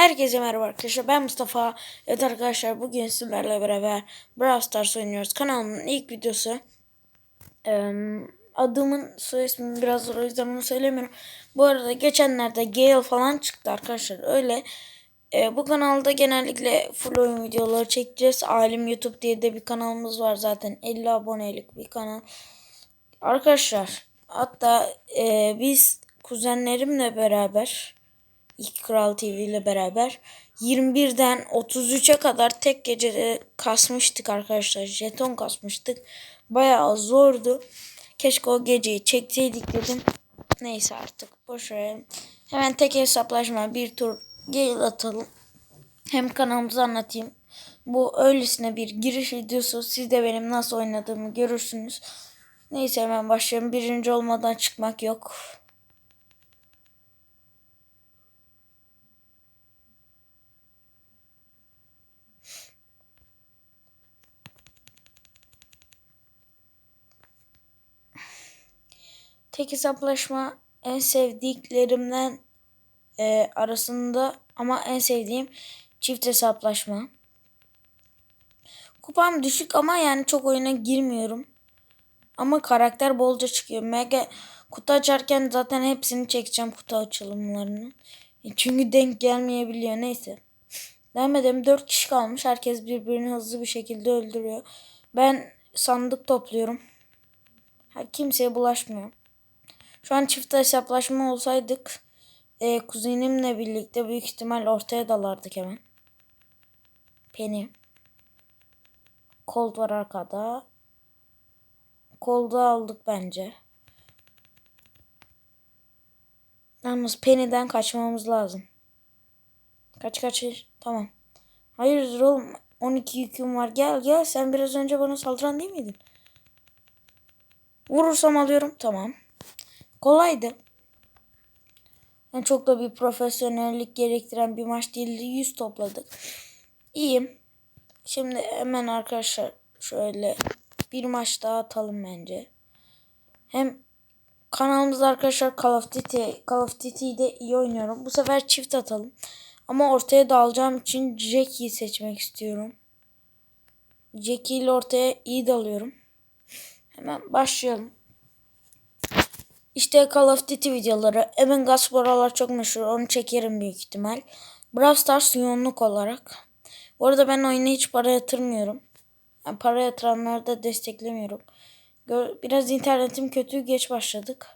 Herkese merhaba arkadaşlar ben Mustafa. Evet arkadaşlar bugün sizlerle beraber Brawl Stars oynuyoruz. Kanalımın ilk videosu. Ee, adımın soy ismim biraz zor o yüzden onu söylemiyorum. Bu arada geçenlerde Gale falan çıktı arkadaşlar öyle. Ee, bu kanalda genellikle full oyun videoları çekeceğiz. Alim YouTube diye de bir kanalımız var zaten 50 abonelik bir kanal. Arkadaşlar hatta e, biz kuzenlerimle beraber İlk Kral TV ile beraber 21'den 33'e kadar tek gecede kasmıştık arkadaşlar. Jeton kasmıştık. Bayağı zordu. Keşke o geceyi çekseydik dedim. Neyse artık boş verelim. Hemen tek hesaplaşma bir tur gel atalım. Hem kanalımızı anlatayım. Bu öylesine bir giriş videosu. Siz de benim nasıl oynadığımı görürsünüz. Neyse hemen başlayalım. Birinci olmadan çıkmak yok. Tek hesaplaşma en sevdiklerimden e, arasında ama en sevdiğim çift hesaplaşma. Kupam düşük ama yani çok oyuna girmiyorum. Ama karakter bolca çıkıyor. Mega kutu açarken zaten hepsini çekeceğim kutu açılımlarını. E, çünkü denk gelmeyebiliyor neyse. Devam edelim. 4 kişi kalmış. Herkes birbirini hızlı bir şekilde öldürüyor. Ben sandık topluyorum. Kimseye bulaşmıyor. Şu an çift hesaplaşma olsaydık e, kuzenimle birlikte büyük ihtimal ortaya dalardık hemen. Penny. Colt var arkada. Cold'u aldık bence. Yalnız Penny'den kaçmamız lazım. Kaç kaç. Tamam. Hayırdır oğlum. 12 yüküm var. Gel gel. Sen biraz önce bana saldıran değil miydin? Vurursam alıyorum. Tamam kolaydı. Yani çok da bir profesyonellik gerektiren bir maç değildi. 100 topladık. İyiyim. Şimdi hemen arkadaşlar şöyle bir maç daha atalım bence. Hem kanalımızda arkadaşlar Call of Duty, Call of Duty'de iyi oynuyorum. Bu sefer çift atalım. Ama ortaya dalacağım için Jackie'yi seçmek istiyorum. Jackie ile ortaya iyi dalıyorum. Hemen başlayalım. İşte Call of Duty videoları. Among Us buralar çok meşhur. Onu çekerim büyük ihtimal. Brawl Stars yoğunluk olarak. Bu arada ben oyuna hiç para yatırmıyorum. Yani para yatıranları da desteklemiyorum. Biraz internetim kötü. Geç başladık.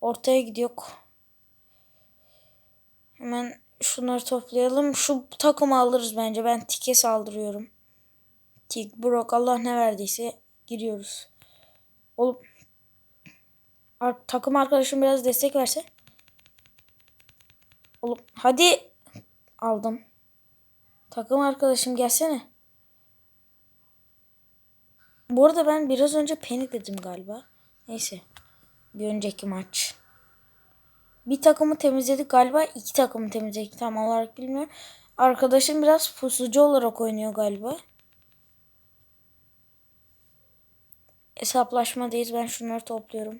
Ortaya gidiyor. Hemen şunları toplayalım. Şu takımı alırız bence. Ben tike saldırıyorum. Tik, Brock Allah ne verdiyse giriyoruz. Olup takım arkadaşım biraz destek verse. Oğlum hadi aldım. Takım arkadaşım gelsene. Bu arada ben biraz önce Penny dedim galiba. Neyse. Bir önceki maç. Bir takımı temizledik galiba. iki takımı temizledik tam olarak bilmiyorum. Arkadaşım biraz pusucu olarak oynuyor galiba. Hesaplaşmadayız. Ben şunları topluyorum.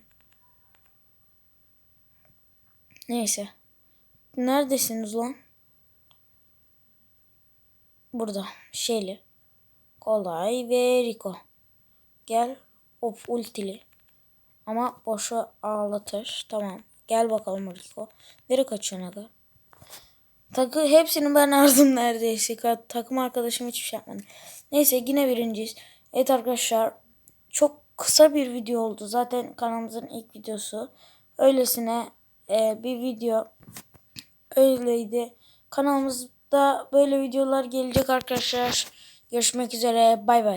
Neyse. Neredesiniz lan? Burada. Şeyli. Kolay ve Rico. Gel. Of ultili. Ama boşa ağlatır. Tamam. Gel bakalım Rico. Nereye kaçıyorsun aga? Takı hepsini ben aldım neredeyse. Takım arkadaşım hiçbir şey yapmadı. Neyse yine birinciyiz. Evet arkadaşlar. Çok kısa bir video oldu. Zaten kanalımızın ilk videosu. Öylesine e, bir video öyleydi. Kanalımızda böyle videolar gelecek arkadaşlar. Görüşmek üzere. Bay bay.